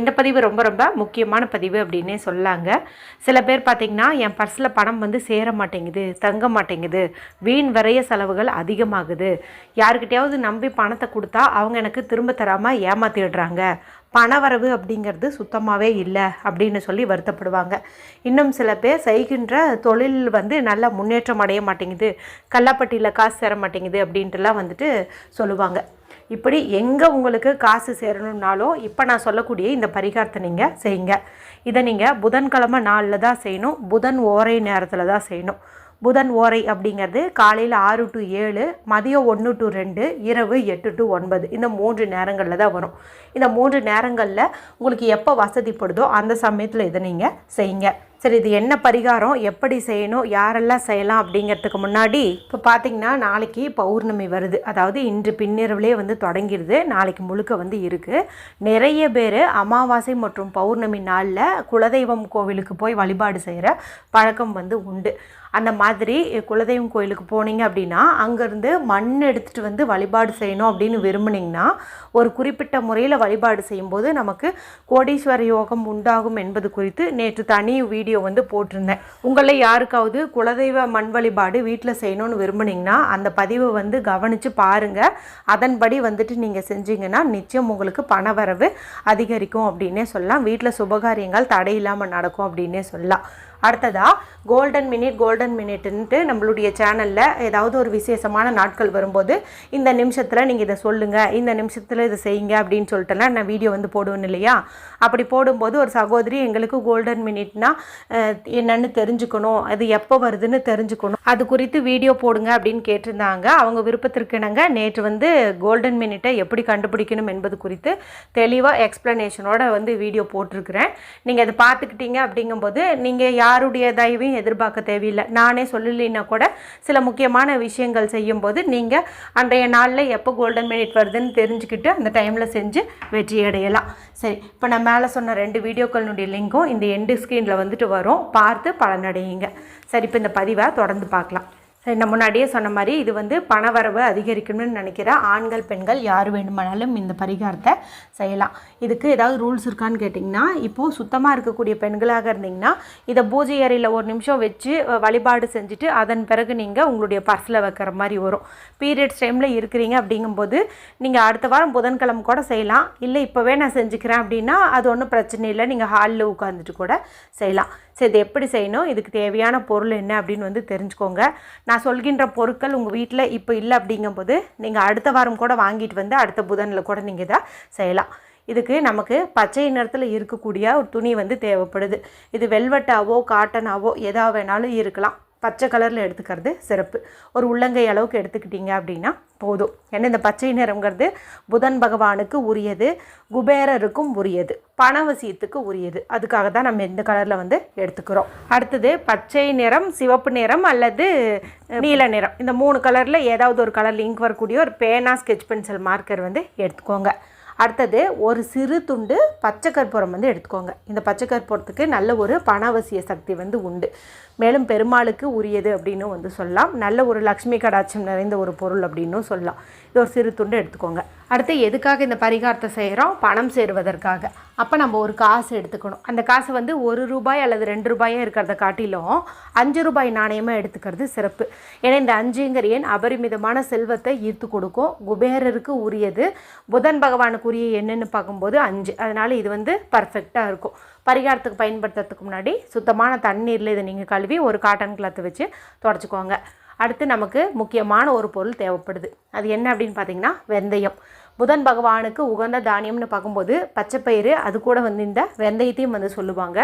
இந்த பதிவு ரொம்ப ரொம்ப முக்கியமான பதிவு அப்படின்னே சொல்லாங்க. சில பேர் பார்த்திங்கன்னா என் பர்ஸில் பணம் வந்து சேர மாட்டேங்குது தங்க மாட்டேங்குது வீண் விரைய செலவுகள் அதிகமாகுது. யாருக்கிட்டையாவது நம்பி பணத்தை கொடுத்தா அவங்க எனக்கு திரும்ப தராமல் ஏமாத்திடுறாங்க. பணவரவு அப்படிங்கிறது சுத்தமாகவே இல்லை அப்படின்னு சொல்லி வருத்தப்படுவாங்க. இன்னும் சில பேர் செய்கின்ற தொழில் வந்து நல்லா முன்னேற்றம் அடைய மாட்டேங்குது கல்லாப்பட்டியில் காசு சேர மாட்டேங்குது அப்படின்ட்டுலாம் வந்துட்டு சொல்லுவாங்க. இப்படி எங்கே உங்களுக்கு காசு சேரணும்னாலும் இப்போ நான் சொல்லக்கூடிய இந்த பரிகாரத்தை நீங்கள் செய்யுங்க. இதை நீங்கள் புதன்கிழமை நாளில் தான் செய்யணும். புதன் ஓரை நேரத்தில் தான் செய்யணும். புதன் ஓரை அப்படிங்கிறது காலையில் ஆறு டு ஏழு மதியம் ஒன்று டு ரெண்டு இரவு எட்டு டு ஒன்பது. இந்த மூன்று நேரங்களில் தான் வரும். இந்த மூன்று நேரங்களில் உங்களுக்கு எப்போ வசதிப்படுதோ அந்த சமயத்தில் இதை நீங்கள் செய்யுங்க. சரி இது என்ன பரிகாரம்? எப்படி செய்யணும்? யாரெல்லாம் செய்யலாம் அப்படிங்கிறதுக்கு முன்னாடி இப்போ பார்த்தீங்கன்னா நாளைக்கு பௌர்ணமி வருது. அதாவது இன்று பின்னிரவுலேயே வந்து தொடங்கிடுது நாளைக்கு முழுக்க வந்து இருக்குது நிறைய பேர் அமாவாசை மற்றும் பௌர்ணமி நாளில் குலதெய்வம் கோவிலுக்கு போய் வழிபாடு செய்கிற பழக்கம் வந்து உண்டு. அந்த மாதிரி குலதெய்வம் கோயிலுக்கு போனீங்க அப்படின்னா அங்கேருந்து மண் எடுத்துகிட்டு வந்து வழிபாடு செய்யணும் அப்படின்னு விரும்புனீங்கன்னா ஒரு குறிப்பிட்ட முறையில் வழிபாடு செய்யும்போது நமக்கு கோடீஸ்வர யோகம் உண்டாகும் என்பது குறித்து நேற்று தனி வீடியோ வந்து போட்டிருந்தேன். உங்களை யாருக்காவது குலதெய்வ மண் வழிபாடு வீட்டில் செய்யணும்னு விரும்புனீங்கன்னா அந்த பதிவை வந்து கவனித்து பாருங்கள் அதன்படி வந்துட்டு நீங்கள் செஞ்சீங்கன்னா நிச்சயம் உங்களுக்கு பண வரவு அதிகரிக்கும் அப்படின்னே சொல்லலாம். வீட்டில் சுபகாரியங்கள் தடையில்லாமல் நடக்கும் அப்படின்னே சொல்லலாம். அடுத்ததாக கோல்டன் மினிட் கோல்டன் கோல்டன் மினிட்ன்ட்டு நம்மளுடைய சேனலில் ஏதாவது ஒரு விசேஷமான நாட்கள் வரும்போது இந்த நிமிஷத்தில் நீங்கள் இதை சொல்லுங்கள் இந்த நிமிஷத்தில் இதை செய்யுங்க அப்படின்னு சொல்லிட்டுலாம் நான் வீடியோ வந்து போடுவேன் இல்லையா? அப்படி போடும்போது ஒரு சகோதரி எங்களுக்கு கோல்டன் மினிட்னா என்னன்னு தெரிஞ்சுக்கணும் அது எப்போ வருதுன்னு தெரிஞ்சுக்கணும். அது குறித்து வீடியோ போடுங்க அப்படின்னு கேட்டிருந்தாங்க. அவங்க விருப்பத்திற்கு இணங்க நேற்று வந்து கோல்டன் மினிட்டை எப்படி கண்டுபிடிக்கணும் என்பது குறித்து தெளிவாக எக்ஸ்ப்ளனேஷனோட வந்து வீடியோ போட்டிருக்கிறேன். நீங்கள் அதை பார்த்துக்கிட்டீங்க அப்படிங்கும்போது நீங்கள் யாருடைய தயவையும் எதிர்பார்க்க தேவையில்லை. நானே சொல்லலைன்னா கூட சில முக்கியமான விஷயங்கள் செய்யும்போது நீங்கள் அன்றைய நாளில் எப்போ கோல்டன் மினிட் வருதுன்னு தெரிஞ்சுக்கிட்டு அந்த டைமில் செஞ்சு வெற்றி அடையலாம். சரி இப்போ நான் மேலே சொன்ன ரெண்டு வீடியோக்களினுடைய லிங்க்கும் இந்த எண்டு ஸ்க்ரீனில் வந்துட்டு வரும். பார்த்து பலனடையுங்க. சரி இப்போ இந்த பதிவை தொடர்ந்து பார்க்கலாம். நான் முன்னாடியே சொன்ன மாதிரி இது வந்து பணவரவு அதிகரிக்கணும்னு நினைக்கிற ஆண்கள் பெண்கள் யார் வேண்டுமானாலும் இந்த பரிகாரத்தை செய்யலாம். இதுக்கு ஏதாவது ரூல்ஸ் இருக்கான்னு கேட்டிங்கன்னா இப்போது சுத்தமாக இருக்கக்கூடிய பெண்களாக இருந்தீங்கன்னா இதை பூஜை அறையில் ஒரு நிமிஷம் வச்சு வழிபாடு செஞ்சுட்டு அதன் பிறகு நீங்கள் உங்களுடைய பர்ஸில் வைக்கிற மாதிரி வரும். பீரியட்ஸ் டைமில் இருக்கிறீங்க அப்படிங்கும்போது நீங்கள் அடுத்த வாரம் புதன்கிழமை கூட செய்யலாம். இல்லை இப்போவே நான் செஞ்சுக்கிறேன் அப்படின்னா அது ஒன்றும் பிரச்சனை இல்லை. நீங்கள் ஹாலில் உட்காந்துட்டு கூட செய்யலாம். சரி இது எப்படி செய்யணும்? இதுக்கு தேவையான பொருள் என்ன அப்படின்னு வந்து தெரிஞ்சுக்கோங்க. நான் சொல்கின்ற பொருட்கள் உங்கள் வீட்டில் இப்போ இல்லை அப்படிங்கும்போது நீங்கள் அடுத்த வாரம் கூட வாங்கிட்டு வந்து அடுத்த புதனில் கூட நீங்கள் இதை செய்யலாம். இதுக்கு நமக்கு பச்சை நிறத்தில் இருக்கக்கூடிய ஒரு துணி வந்து தேவைப்படுது. இது வெல்வெட்டாவோ காட்டனாவோ எதா வேணாலும் இருக்கலாம். பச்சை கலரில் எடுத்துக்கிறது சிறப்பு. ஒரு உள்ளங்கை அளவுக்கு எடுத்துக்கிட்டீங்க அப்படின்னா போதும். ஏன்னா இந்த பச்சை நிறங்கிறது புதன் பகவானுக்கு உரியது குபேரருக்கும் உரியது பணவசியத்துக்கு உரியது. அதுக்காக தான் நம்ம இந்த கலரில் வந்து எடுத்துக்கிறோம். அடுத்தது பச்சை நிறம் சிவப்பு நிறம் அல்லது நீல நிறம். இந்த மூணு கலரில் ஏதாவது ஒரு கலர் லிங்க் வரக்கூடிய ஒரு பேனா ஸ்கெட்ச் பென்சில் மார்க்கர் வந்து எடுத்துக்கோங்க. அடுத்தது ஒரு சிறு துண்டு பச்சை கற்பூரம் வந்து எடுத்துக்கோங்க. இந்த பச்சை கற்பூரத்துக்கு நல்ல ஒரு பணவசிய சக்தி வந்து உண்டு. மேலும் பெருமாளுக்கு உரியது அப்படின்னும் வந்து சொல்லலாம். நல்ல ஒரு லக்ஷ்மி கடாட்சம் நிறைந்த ஒரு பொருள் அப்படின்னும் சொல்லலாம். இது ஒரு சிறு துண்டு எடுத்துக்கோங்க. அடுத்து எதுக்காக இந்த பரிகாரத்தை செய்கிறோம் பணம் சேருவதற்காக. அப்போ நம்ம ஒரு காசு எடுத்துக்கணும். அந்த காசு வந்து ஒரு ரூபாய் அல்லது ரெண்டு ரூபாயாக இருக்கிறத காட்டிலும் அஞ்சு ரூபாய் நாணயமாக எடுத்துக்கிறது சிறப்பு. ஏன்னா இந்த அஞ்சுங்கிற எண் அபரிமிதமான செல்வத்தை ஈர்த்து கொடுக்கும். குபேரருக்கு உரியது. புதன் பகவானுக்கு உரிய பார்க்கும்போது அஞ்சு. அதனால் இது வந்து பர்ஃபெக்டாக இருக்கும். பரிகாரத்துக்கு பயன்படுத்துறதுக்கு முன்னாடி சுத்தமான தண்ணீரில் இதை நீங்கள் கழுவி ஒரு காட்டன் கிளாத்தை வச்சு தொடச்சிக்கோங்க. அடுத்து நமக்கு முக்கியமான ஒரு பொருள் தேவைப்படுது. அது என்ன அப்படின்னு பார்த்தீங்கன்னா வெந்தயம். புதன் பகவானுக்கு உகந்த தானியம்னு பார்க்கும்போது பச்சைப்பயிறு அது கூட வந்து இந்த வெந்தயத்தையும் வந்து சொல்லுவாங்க.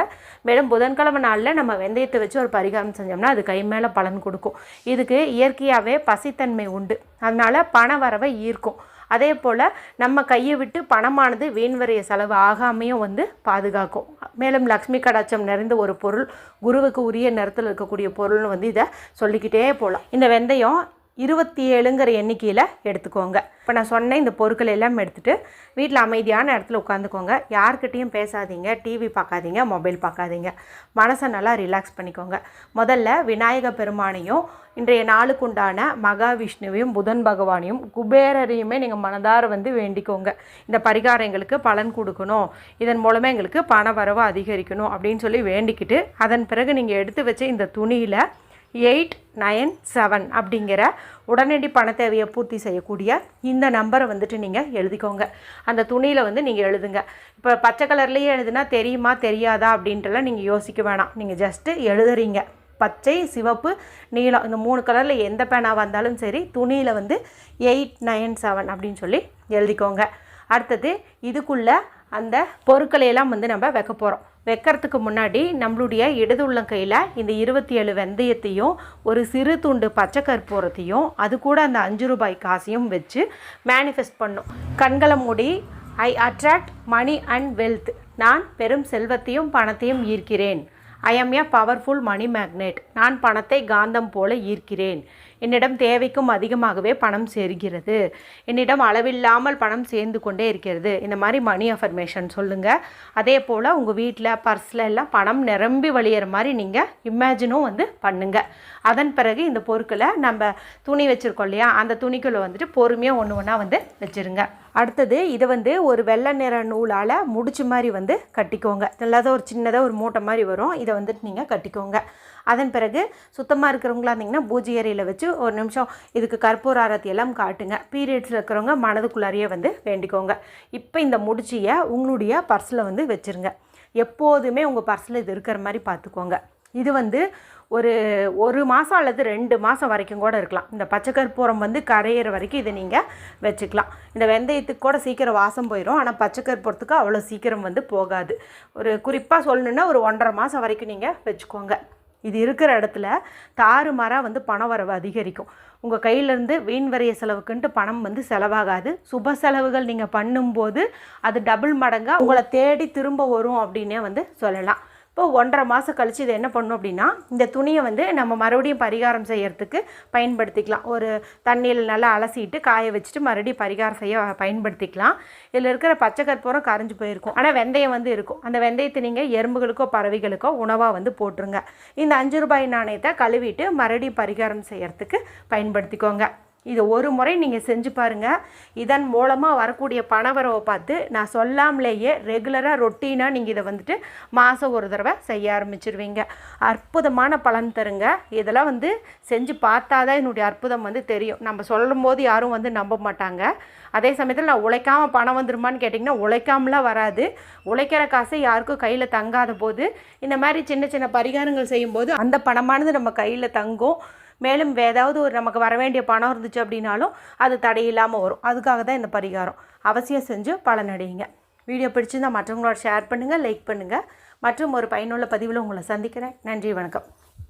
மேலும் புதன்கிழமை நாளில் நம்ம வெந்தயத்தை வச்சு ஒரு பரிகாரம் செஞ்சோம்னா அது கை மேலே பலன் கொடுக்கும். இதுக்கு இயற்கையாகவே பசித்தன்மை உண்டு. அதனால் பண வரவை ஈர்க்கும். அதே போல் நம்ம கையை விட்டு பணமானது வீண்வரைய செலவு ஆகாமையும் வந்து பாதுகாக்கும். மேலும் லக்ஷ்மி கடாச்சம் நிறைந்த ஒரு பொருள் குருவுக்கு உரிய நேரத்தில் இருக்கக்கூடிய பொருள்னு வந்து இதை சொல்லிக்கிட்டே போகலாம் இந்த வெந்தயம் இருபத்தி ஏழுங்கிற எண்ணிக்கையில் எடுத்துக்கோங்க. இப்போ நான் சொன்ன இந்த பொருட்கள் எல்லாம் எடுத்துகிட்டு வீட்டில் அமைதியான இடத்துல உட்காந்துக்கோங்க. யார்கிட்டேயும் பேசாதீங்க டிவி பார்க்காதீங்க மொபைல் பார்க்காதீங்க. மனசை நல்லா ரிலாக்ஸ் பண்ணிக்கோங்க. முதல்ல விநாயக பெருமானையும் இன்றைய நாளுக்கு உண்டான மகாவிஷ்ணுவையும் புதன் பகவானையும் குபேரரையுமே நீங்கள் மனதார வந்து வேண்டிக்கோங்க. இந்த பரிகாரம் எங்களுக்கு பலன் கொடுக்கணும். இதன் மூலமாக எங்களுக்கு பண வரவு அதிகரிக்கணும் அப்படின்னு சொல்லி வேண்டிக்கிட்டு அதன் பிறகு நீங்கள் எடுத்து வச்ச இந்த துணியில் எயிட் நைன் செவன் அப்படிங்கிற உடனடி பண தேவையை பூர்த்தி செய்யக்கூடிய இந்த நம்பரை வந்துட்டு நீங்கள் எழுதிக்கோங்க. அந்த துணியில் வந்து நீங்கள் எழுதுங்க. இப்போ பச்சை கலர்லேயே எழுதுனா தெரியுமா தெரியாதா அப்படின்ட்டுலாம் நீங்கள் யோசிக்க வேணாம். நீங்கள் ஜஸ்ட்டு எழுதுறீங்க. பச்சை சிவப்பு நீலம் இந்த மூணு கலரில் எந்த பேனாக வந்தாலும் சரி துணியில் வந்து எயிட் நைன் செவன் அப்படின்னு சொல்லி எழுதிக்கோங்க. அடுத்தது இதுக்குள்ளே அந்த பொருட்களையெல்லாம் வந்து நம்ம வைக்க போகிறோம் வைக்கிறதுக்கு முன்னாடி நம்மளுடைய இடது உள்ளங்கையில் இந்த இருபத்தி ஏழு வெந்தயத்தையும் ஒரு சிறு துண்டு பச்சை கற்பூரத்தையும் அது கூட அந்த அஞ்சு ரூபாய் காசையும் வச்சு மேனிஃபெஸ்ட் பண்ணும். கண்களை மூடி I attract money and wealth நான் பெரும் செல்வத்தையும் பணத்தையும் ஈர்க்கிறேன். I am a powerful money magnet நான் பணத்தை காந்தம் போல ஈர்க்கிறேன். என்னிடம் தேவைக்கும் அதிகமாகவே பணம் சேர்கிறது. என்னிடம் அளவில்லாமல் பணம் சேர்ந்து கொண்டே இருக்கிறது. இந்த மாதிரி மணி அஃபர்மேஷன் சொல்லுங்கள் அதே போல் உங்கள் வீட்டில் பர்ஸில் எல்லாம் பணம் நிரம்பி வழியிற மாதிரி நீங்கள் இமேஜினும் வந்து பண்ணுங்கள் அதன் பிறகு இந்த பொருட்களை நம்ம துணி வச்சுருக்கோம் இல்லையா? அந்த துணிக்குள்ளே வந்துட்டு பொறுமையாக ஒன்று ஒன்றா வந்து வச்சுருங்க. அடுத்தது இதை வந்து ஒரு வெள்ளை நிற நூலால் முடிச்சு மாதிரி வந்து கட்டிக்கோங்க. இல்லாத ஒரு சின்னதாக ஒரு மூட்டை மாதிரி வரும். இதை வந்துட்டு நீங்கள் கட்டிக்கோங்க. அதன் பிறகு சுத்தமாக இருக்கிறவங்களா இருந்தீங்கன்னா பூஜை அறையில் வச்சு ஒரு நிமிஷம் இதுக்கு கற்பூர ஆரத்தி எல்லாம் காட்டுங்க. பீரியட்ஸில் இருக்கிறவங்க மனதுக்குள்ளாரியே வந்து வேண்டிக்கோங்க. இப்போ இந்த முடிச்சியை உங்களுடைய பர்ஸில் வந்து வச்சுருங்க. எப்போதுமே உங்கள் பர்ஸில் இது இருக்கிற மாதிரி பார்த்துக்கோங்க இது வந்து ஒரு ஒரு மாதம் அல்லது ரெண்டு மாதம் வரைக்கும் கூட இருக்கலாம். இந்த பச்சை கற்பூரம் வந்து கரையிற வரைக்கும் இதை நீங்கள் வச்சுக்கலாம். இந்த வெந்தயத்துக்கு கூட சீக்கிரம் வாசம் போயிடும் ஆனால் பச்சை கற்பூரத்துக்கு அவ்வளோ சீக்கிரம் வந்து போகாது. ஒரு குறிப்பாக சொல்லணுன்னா ஒரு ஒன்றரை மாதம் வரைக்கும் நீங்கள் வச்சுக்கோங்க. இது இருக்கிற இடத்துல தாறுமாறாக வந்து பண வரவு அதிகரிக்கும். உங்கள் கையிலேருந்து வீண் வரைய செலவுக்குன்ட்டு பணம் வந்து செலவாகாது. சுப செலவுகள் நீங்கள் பண்ணும்போது அது டபுள் மடங்காக உங்களை தேடி திரும்ப வரும் அப்படின்னே வந்து சொல்லலாம். இப்போ ஒன்றரை மாதம் கழித்து இதை என்ன பண்ணும் அப்படின்னா இந்த துணியை வந்து நம்ம மறுபடியும் பரிகாரம் செய்யறதுக்கு பயன்படுத்திக்கலாம். ஒரு தண்ணியில் நல்லா அலசிட்டு காய வச்சுட்டு மறுபடியும் பரிகாரம் செய்ய பயன்படுத்திக்கலாம். இதில் இருக்கிற பச்சை கற்பூரம் கரைஞ்சு போயிருக்கும். ஆனால் வெந்தயம் வந்து இருக்கும். அந்த வெந்தயத்தை நீங்கள் எறும்புகளுக்கோ பறவைகளுக்கோ உணவாக வந்து போட்டுருங்க. இந்த அஞ்சு ரூபாய் நாணயத்தை கழுவிட்டு மறுபடியும் பரிகாரம் செய்யறதுக்கு பயன்படுத்திக்கோங்க. இது ஒரு முறை நீங்கள் செஞ்சு பாருங்கள் இதன் மூலமாக வரக்கூடிய பணவரவை பார்த்து நான் சொல்லாமலேயே ரெகுலராக ரொட்டீனாக நீங்கள் இதை வந்துட்டு மாதம் ஒரு தடவை செய்ய ஆரம்பிச்சிருவீங்க. அற்புதமான பலன் தருங்க. இதெல்லாம் வந்து செஞ்சு பார்த்தா தான் என்னுடைய அற்புதம் வந்து தெரியும். நம்ம சொல்லும் போது யாரும் வந்து நம்ப மாட்டாங்க. அதே சமயத்தில் நான் உழைக்காமல் பணம் வந்துருமான்னு கேட்டிங்கன்னா உழைக்காமலாம் வராது. உழைக்கிற காசை யாருக்கும் கையில் தங்காத போது இந்த மாதிரி சின்ன சின்ன பரிகாரங்கள் செய்யும்போது அந்த பணமானது நம்ம கையில் தங்கும். மேலும் ஏதாவது ஒரு நமக்கு வர வேண்டிய பணம் இருந்துச்சு அப்படின்னாலும் அது தடையில்லாமல் வரும். அதுக்காக தான் இந்த பரிகாரம். அவசியம் செஞ்சு பலனடையுங்க வீடியோ பிடிச்சிருந்தால் மற்றவங்களோட ஷேர் பண்ணுங்கள் லைக் பண்ணுங்கள் மற்றும் ஒரு பயனுள்ள பதிவில் உங்களை சந்திக்கிறேன். நன்றி வணக்கம்.